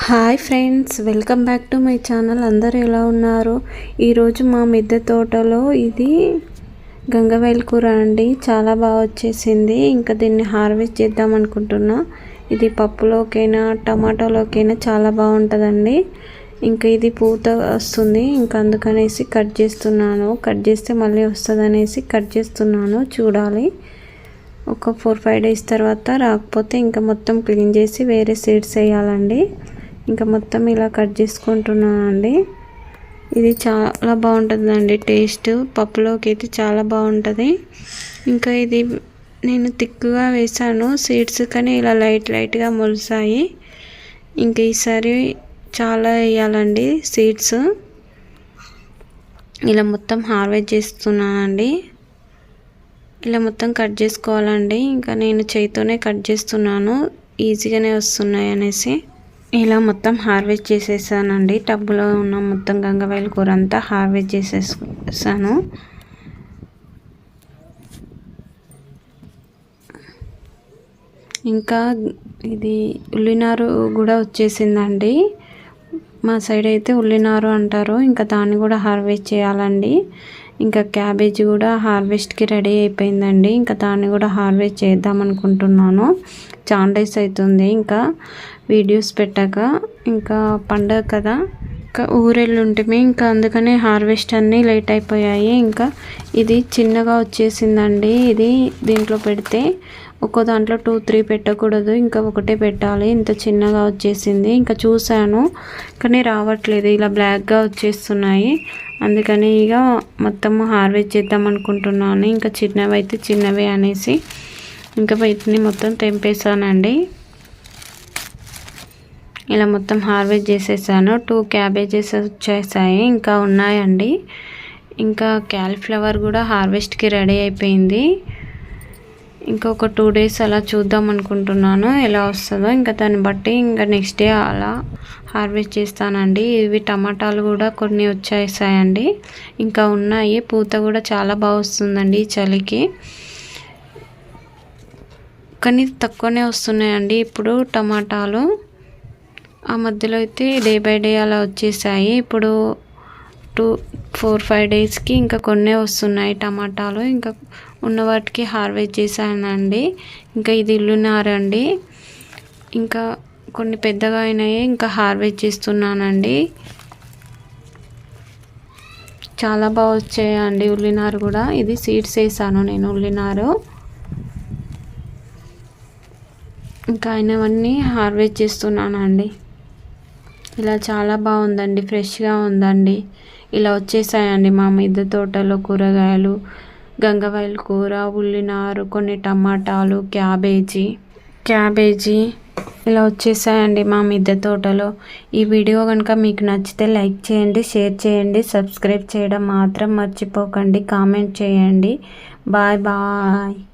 Hi friends welcome back to my channel. అందరు ఎలా ఉన్నారు? ఈరోజు మా మిద్దె తోటలో ఇది గంగవేల్ కూర అండి. చాలా బాగా వచ్చేసింది. ఇంకా దీన్ని హార్వెస్ట్ చేద్దాం అనుకుంటున్నా. ఇది పప్పులోకైనా టమాటోలోకైనా చాలా బాగుంటుందండి. ఇంకా ఇది పూత వస్తుంది. ఇంకా అందుకనేసి కట్ చేస్తున్నాను. కట్ చేస్తే మళ్ళీ వస్తుంది అనేసి కట్ చేస్తున్నాను. చూడాలి. ఒక ఫోర్ ఫైవ్ డేస్ తర్వాత రాకపోతే ఇంకా మొత్తం క్లీన్ చేసి వేరే సీడ్స్ వేయాలండి. ఇంకా మొత్తం ఇలా కట్ చేసుకుంటున్నానండి. ఇది చాలా బాగుంటుందండి టేస్ట్. పప్పులోకి అయితే చాలా బాగుంటుంది. ఇంకా ఇది నేను తిక్కుగా వేసాను. సీడ్స్ కానీ ఇలా లైట్ లైట్గా మొలిసాయి. ఇంకా ఈసారి చాలా వేయాలండి సీడ్స్. ఇలా మొత్తం హార్వెస్ట్ చేస్తున్నానండి. ఇలా మొత్తం కట్ చేసుకోవాలండి. ఇంకా నేను చేతితోనే కట్ చేస్తున్నాను. ఈజీగానే వస్తున్నాయి అనేసి. ఇలా మొత్తం హార్వెస్ట్ చేసేసానండి. టబ్బులో ఉన్న మొత్తం గంగవాయిల కూర అంతా హార్వెస్ట్ చేసేసాను. ఇంకా ఇది ఉల్లినారు కూడా వచ్చేసిందండి. మా సైడ్ అయితే ఉల్లినారు అంటారు. ఇంకా దాన్ని కూడా హార్వెస్ట్ చేయాలండి. ఇంకా క్యాబేజ్ కూడా హార్వెస్ట్కి రెడీ అయిపోయిందండి. ఇంకా దాన్ని కూడా హార్వెస్ట్ చేద్దాం అనుకుంటున్నాను. చాలా డేస్ అవుతుంది ఇంకా వీడియోస్ పెట్టాక ఇంకా పండగ కదా. ఇంకా ఊరెళ్ళుంటిమి ఇంకా అందుకనే హార్వెస్ట్ అన్నీ లేట్ అయిపోయాయి. ఇంకా ఇది చిన్నగా వచ్చేసిందండి. ఇది దీంట్లో పెడితే ఒక్కో దాంట్లో టూ త్రీ పెట్టకూడదు. ఇంకా ఒకటే పెట్టాలి. ఇంత చిన్నగా వచ్చేసింది. ఇంకా చూశాను కానీ రావట్లేదు. ఇలా బ్లాక్గా వచ్చేస్తున్నాయి. అందుకని ఇక మొత్తం హార్వెస్ట్ చేద్దాం అనుకుంటున్నాను. ఇంకా చిన్నవి అయితే చిన్నవి అనేసి ఇంకా వీటిని మొత్తం తెంపేసానండి ఇలా మొత్తం హార్వెస్ట్ చేసేసాను. టూ క్యాబేజెస్ వచ్చేసాయి. ఇంకా ఉన్నాయండి. ఇంకా క్యాలిఫ్లవర్ కూడా హార్వెస్ట్కి రెడీ అయిపోయింది. ఇంకొక టూ డేస్ అలా చూద్దాం అనుకుంటున్నాను. ఎలా వస్తుందో ఇంకా దాన్ని బట్టి ఇంకా నెక్స్ట్ డే అలా హార్వెస్ట్ చేస్తానండి. ఇవి టమాటాలు కూడా కొన్ని వచ్చేసాయండి. ఇంకా ఉన్నాయి. పూత కూడా చాలా బాగా వస్తుందండి చలికి. కానీ తక్కువనే వస్తున్నాయండి. ఇప్పుడు టమాటాలు ఆ మధ్యలో అయితే డే బై డే అలా వచ్చేసాయి. ఇప్పుడు టూ ఫోర్ ఫైవ్ డేస్కి ఇంకా కొన్నే వస్తున్నాయి టమాటాలు. ఇంకా ఉన్న వాటికి హార్వెస్ట్ చేశానండి. ఇంకా ఇది ఇల్లునారండి ఇంకా కొన్ని పెద్దగా అయినాయి. ఇంకా హార్వెస్ట్ చేస్తున్నానండి. చాలా బాగా వచ్చాయండి ఉల్లినారు కూడా. ఇది సీడ్స్ వేసాను నేను ఉల్లినారు. ఇంకా అయినవన్నీ హార్వెస్ట్ చేస్తున్నానండి. ఇలా చాలా బాగుందండి ఫ్రెష్గా ఉందండి. ఇలా వచ్చేసాయండి మా మిద్దె తోటలో కూరగాయలు గంగవాయల కూర ఉల్లినారు కొన్ని టమాటాలు క్యాబేజీ. క్యాబేజీ ఇలా వచ్చేసాయండి మా మిద్దె తోటలో. ఈ వీడియో కనుక మీకు నచ్చితే లైక్ చేయండి షేర్ చేయండి సబ్స్క్రైబ్ చేయడం మాత్రం మర్చిపోకండి కామెంట్ చేయండి. Bye bye.